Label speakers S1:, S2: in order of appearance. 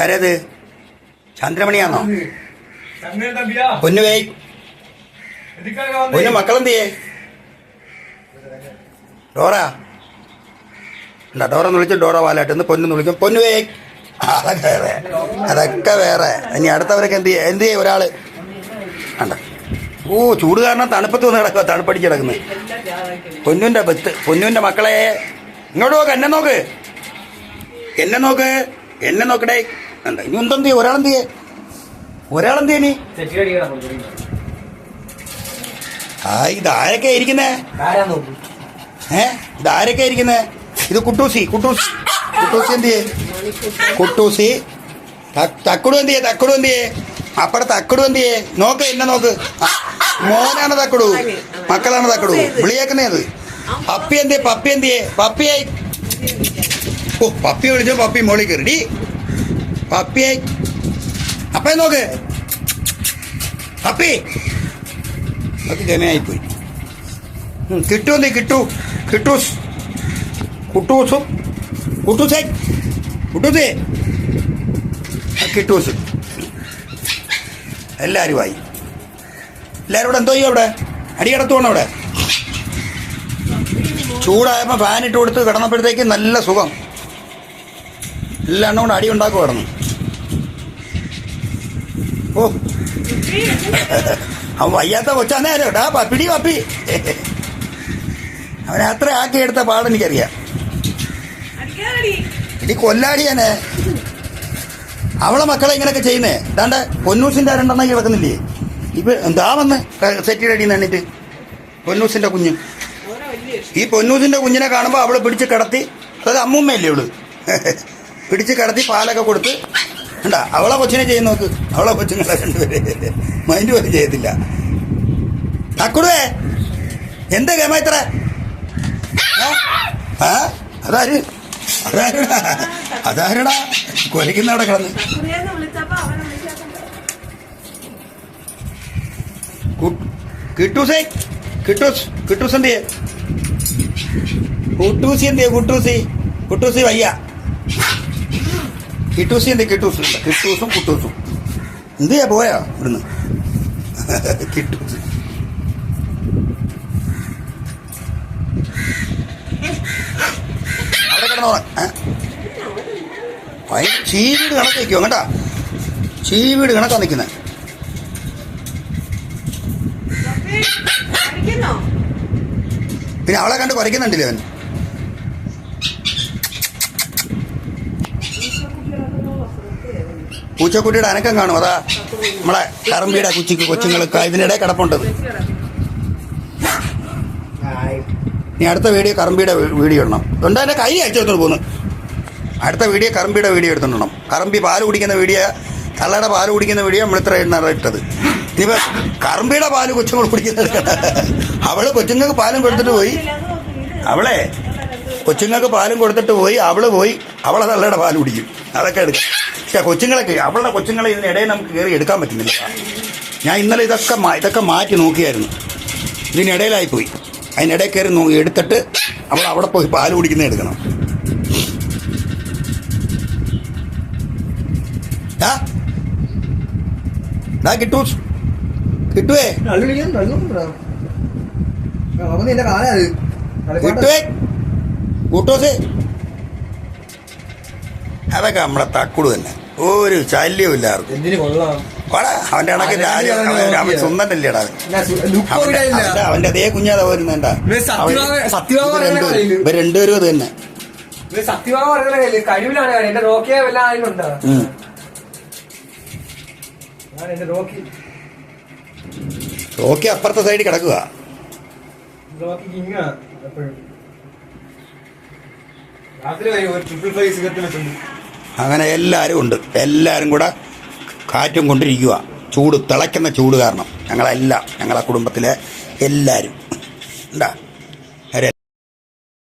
S1: ആരേത് ചന്ദ്രമണിയാണോ
S2: പൊന്നുവേ
S1: പൊന്നു മക്കളെന്തിയേ? ഡോറ. എന്താ ഡോറ എന്ന് വിളിച്ചു ഡോറ വാലായിട്ട് എന്ന് പൊന്നു വിളിക്കും. പൊന്നുവേ അതൊക്കെ വേറെ. അതൊക്കെ വേറെ. ഇനി അടുത്തവരൊക്കെ എന്ത് ചെയ്യ എന്ത് ചെയ്യും ഒരാൾ? കണ്ട? ഓ ചൂട് കാരണം തണുപ്പത്ത് വന്ന് കിടക്കുക തണുപ്പടിച്ച് കിടക്കുന്നത് പൊന്നുവിന്റെ ബത്ത് പൊന്നുവിന്റെ മക്കളെ. ഇങ്ങോട്ട് നോക്ക് എന്നെ നോക്ക്. എന്നെ നോക്ക് എന്നെ നോക്കടേ. എന്താ ഇനി എന്തെന്ത് ചെയ്യും? ഒരാളെന്ത് ചെയ്യേ? ഒരാളെന്ത് ചെയ്യണി ആ ഇതാരൊക്കെ ഇരിക്കുന്നേ ഏ ഇതാരൊക്കെ ഇരിക്കുന്നേ ഇത് കുട്ടൂസി കുട്ടൂസി. കുട്ടൂസി എന്ത് ചെയ്യേ? കുട്ടൂസി. തക്കുടു എന്ത് ചെയ്യേ? തക്കുടു എന്ത് ചെയ്യേ? അപ്പടെ തക്കുടു എന്ത് ചെയ്യേ? നോക്ക് എന്നെ നോക്ക്. മോനാണ് തക്കുടു. മക്കളാണ് തക്കുടു. വിളിയേക്കുന്നേത് പപ്പി എന്ത് ചെയ്യേ? പപ്പി എന്ത് ചെയ്യേ? പപ്പിയായി ഓ പപ്പി വിളിച്ചോ പപ്പി മോളി കയറി. പപ്പി അപ്പേ നോക്ക്. പപ്പി. അത് ജനയായിപ്പോയി കിട്ടു നീ കിട്ടു. കിട്ടൂസ് കുട്ടൂസും കുട്ടൂസേ കുട്ടൂസേ കിട്ടൂസ് എല്ലാവരും ആയി. എല്ലാവരും ഇവിടെ എന്തോ ചെയ്യും അവിടെ? അടി കിടത്തുവാണ് അവിടെ? ചൂടായപ്പോൾ ഫാൻ ഇട്ട് കൊടുത്ത് കിടന്നപ്പോഴത്തേക്ക് നല്ല സുഖം. എല്ലാ കൊണ്ട് അടി ഉണ്ടാക്കുമായിരുന്നു ഓ. അവൻ വയ്യാത്ത കൊച്ചാന്നേ ഡാ പപ്പിടി പപ്പി. അവനെ അത്ര ആക്കി എടുത്ത പാടെനിക്കറിയാം ഇടി കൊല്ലാടിയാനെ അവളെ മക്കളെ ഇങ്ങനെയൊക്കെ ചെയ്യുന്നേ. ദാണ്ട പൊന്നൂസിന്റെ രണ്ടെണ്ണം കിടക്കുന്നില്ലേ? ഇപ്പൊ എന്താ വന്ന് സെറ്റിയുടെ അടിയിൽ നിന്നിട്ട് പൊന്നൂസിന്റെ കുഞ്ഞ്. ഈ പൊന്നൂസിന്റെ കുഞ്ഞിനെ കാണുമ്പോൾ അവൾ പിടിച്ച് കിടത്തി. അതായത് അമ്മൂമ്മയല്ലേ അവൾ പിടിച്ച് കടത്തി പാലൊക്കെ കൊടുത്ത് ഉണ്ട അവളെ കൊച്ചിനെ ചെയ്യുന്ന നോക്ക്. അവളെ കൊച്ചുങ്ങളെ രണ്ടുപേരെ. മൈൻഡ് പോലും ചെയ്യത്തില്ല. തക്കുടുവേ എന്ത് ഗമ ഇത്ര? ആ അതാര്? അതാരടാ? അതാരടാ? കൊലക്കുന്ന അവിടെ കിടന്ന്. കിട്ടൂസേ കിട്ടൂസ് കിട്ടൂസ് എന്ത് കുട്ടൂസി എന്ത് കുട്ടൂസി കുട്ടൂസി വയ്യ. കിട്ടൂസി എന്ത്? കിട്ടൂസ്. കിട്ടൂസും കുട്ടൂസും. എന്ത് ചെയ്യാ പോയാ? ഇവിടുന്ന്. കിട്ടൂസ്. അവിടെ കിടന്നോ ചീവീട് കണക്ക് നിൽക്കുമോ കേട്ടാ ചീവീട് കണക്കാ നിൽക്കുന്നത് പിന്നെ അവളെ കണ്ട് കുറയ്ക്കുന്നുണ്ടല്ലേ അവൻ? പൂച്ചക്കുട്ടിയുടെ അനക്കം കാണും. അതാ നമ്മളെ കറമ്പിയുടെ കുച്ചിക്ക് കൊച്ചുങ്ങൾക്ക് ഇതിനിടെ കിടപ്പുണ്ടത് ഇനി അടുത്ത വീഡിയോ കറമ്പിയുടെ വീഡിയോ ഇടണം. അതുകൊണ്ട് എന്റെ കൈ അയച്ചെടുത്തോണ്ട് പോകുന്നു അടുത്ത വീഡിയോ കറമ്പിയുടെ വീഡിയോ എടുത്തിട്ടുണ്ടോ കറമ്പി പാൽ കുടിക്കുന്ന വീഡിയോ കള്ളയുടെ പാൽ കുടിക്കുന്ന വീഡിയോ നമ്മൾ ഇത്ര എണ്ണ ഇട്ടത്. ഇനിയിപ്പോൾ കറമ്പിയുടെ പാൽ കൊച്ചുങ്ങൾ കുടിക്കുന്നത് അവൾ കൊച്ചുങ്ങൾക്ക് പാലും കൊടുത്തിട്ട് പോയി. അവളെ കൊച്ചുങ്ങൾക്ക് പാലും കൊടുത്തിട്ട് പോയി അവൾ പോയി അവളെ തള്ളയുടെ പാൽ കുടിക്കും. അതൊക്കെ എടുക്കും. പക്ഷെ കൊച്ചുങ്ങളൊക്കെ അവളുടെ കൊച്ചുങ്ങളെ ഇതിനിടയിൽ നമുക്ക് കയറി എടുക്കാൻ പറ്റുന്നില്ല. ഞാൻ ഇന്നലെ ഇതൊക്കെ ഇതൊക്കെ മാറ്റി നോക്കിയായിരുന്നു. ഇതിനിടയിലായി പോയി. അതിനിടയിൽ കയറി നോ എടുത്തിട്ട് അവൾ അവിടെ പോയി പാൽ കുടിക്കുന്ന എടുക്കണം. ഡാ കിട്ടൂ. കിട്ടുവേ?
S2: നിന്റെ
S1: കിട്ടുവേ കൂട്ടോസേ. അതൊക്കെ നമ്മളെ തക്കുട് തന്നെ. ഒരു ശല്യവും
S2: കൊള്ളാം?
S1: അവന്റെ കണക്ക് രാജ
S2: ലുക്ക്
S1: അവന്റെ അതേ കുഞ്ഞാതാ വരുന്നേണ്ട ഇവർ രണ്ടുപേരും അത് തന്നെ.
S2: റോക്കി.
S1: അപ്പുറത്തെ സൈഡിൽ കിടക്കുക അങ്ങനെ എല്ലാവരും ഉണ്ട്. എല്ലാവരും കൂടെ കാറ്റും കൊണ്ടിരിക്കുക ചൂട് തിളയ്ക്കുന്ന ചൂട് കാരണം ഞങ്ങളെല്ലാം ഞങ്ങളെ കുടുംബത്തിലെ എല്ലാവരും ഉണ്ടാ